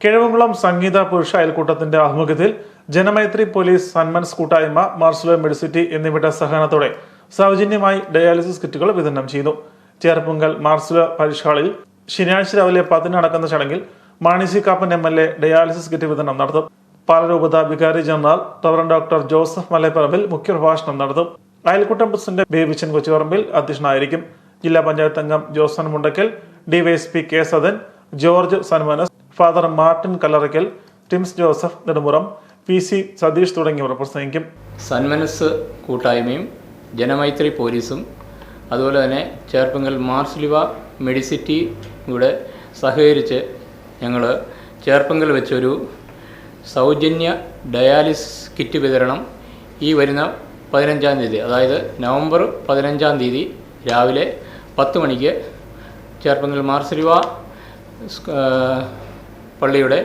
കിഴവുംകുളം സംഗീത പുരുഷ അയൽക്കൂട്ടത്തിന്റെ ആഭിമുഖ്യത്തിൽ ജനമൈത്രി പോലീസ് സന്മൻസ് കൂട്ടായ്മ മാർസലോ മെഡിസിറ്റി എന്നിവയുടെ സഹകരണത്തോടെ സൗജന്യമായി ഡയാലിസിസ് കിറ്റുകൾ വിതരണം ചെയ്തു. ചേർപ്പുങ്കൽ മാർസലോ പരിഷാളിൽ ശനിയാഴ്ച രാവിലെ പത്തിന് നടക്കുന്ന ചടങ്ങിൽ Mani C Kappan M L A dialysis kit വിതരണം നടത്തും. പാലരൂപത വികാരി general reverend doctor Joseph Malayapparambil മുഖ്യപ്രഭാഷണം നടത്തും. അയൽക്കൂട്ടം പ്രസിഡന്റ് ബേബിച്ചൻ കൊച്ചുപറമ്പിൽ അധ്യക്ഷനായിരിക്കും. ജില്ലാ പഞ്ചായത്ത് അംഗം Josan Mundakkal DYSP K Sadan George Sanmanas father Martin Kallarakkal Tims Joseph Nedumuram P C Satheesh തുടങ്ങിയവർ പ്രസംഗിക്കും. സന്മനസ് കൂട്ടായ്മയും ജനമൈത്രി പോലീസും അതുപോലെ തന്നെ ചേർപ്പങ്കൽ മാർസ്ലിവ മെഡിസിറ്റി കൂടെ സഹകരിച്ച് ഞങ്ങൾ ചേർപ്പങ്കൽ വെച്ചൊരു സൗജന്യ ഡയാലിസിസ് കിറ്റ് വിതരണം ഈ വരുന്ന പതിനഞ്ചാം തീയതി അതായത് നവംബർ പതിനഞ്ചാം തീയതി രാവിലെ പത്ത് മണിക്ക് ചേർപ്പങ്കൽ മാർസ്ലിവ പള്ളിയുടെ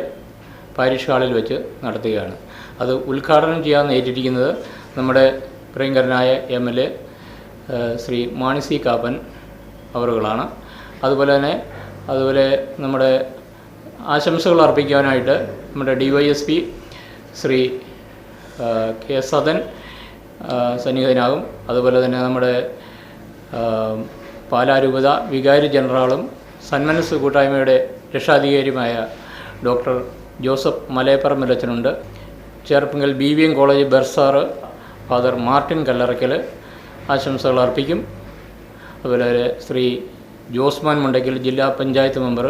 പാരിഷ് ഹാളിൽ വെച്ച് നടത്തുകയാണ്. അത് ഉദ്ഘാടനം ചെയ്യാൻ ഏറ്റിരിക്കുന്നത് നമ്മുടെ പ്രിയങ്കരനായ M L A Shri Mani C Kappan അവറുകളാണ്. അതുപോലെ തന്നെ അതുപോലെ നമ്മുടെ ആശംസകൾ അർപ്പിക്കാനായിട്ട് നമ്മുടെ D Y S P Shri K Sadan സന്നിഹിതനാകും. അതുപോലെ തന്നെ നമ്മുടെ പാലാരൂപത വികാരി ജനറാളും സന്മനസ് കൂട്ടായ്മയുടെ രക്ഷാധികാരിയുമായ doctor Joseph മലയപ്പറമ്പിലച്ചനുണ്ട്. Cherpunkal B V M college bursar father Martin Kallarakkal ആശംസകൾ അർപ്പിക്കും. അതുപോലെ ശ്രീ ജോസ്മാൻ മുണ്ടയ്ക്കൽ ജില്ലാ പഞ്ചായത്ത് മെമ്പർ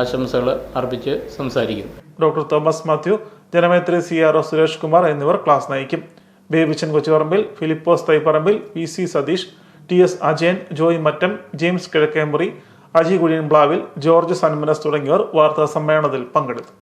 ആശംസകൾ അർപ്പിച്ച് സംസാരിക്കും. Doctor Thomas Mathew Janamaithri C R O Suresh Kumar എന്നിവർ ക്ലാസ് നയിക്കും. Babychan Kochuparambil Philipose Thaiparambil P C Satheesh T S Ajayan Joy Mattam James Kizhakkemburi Aji Kurian Blavil George Sanmanas തുടങ്ങിയവർ വാർത്താ സമ്മേളനത്തിൽ പങ്കെടുത്തു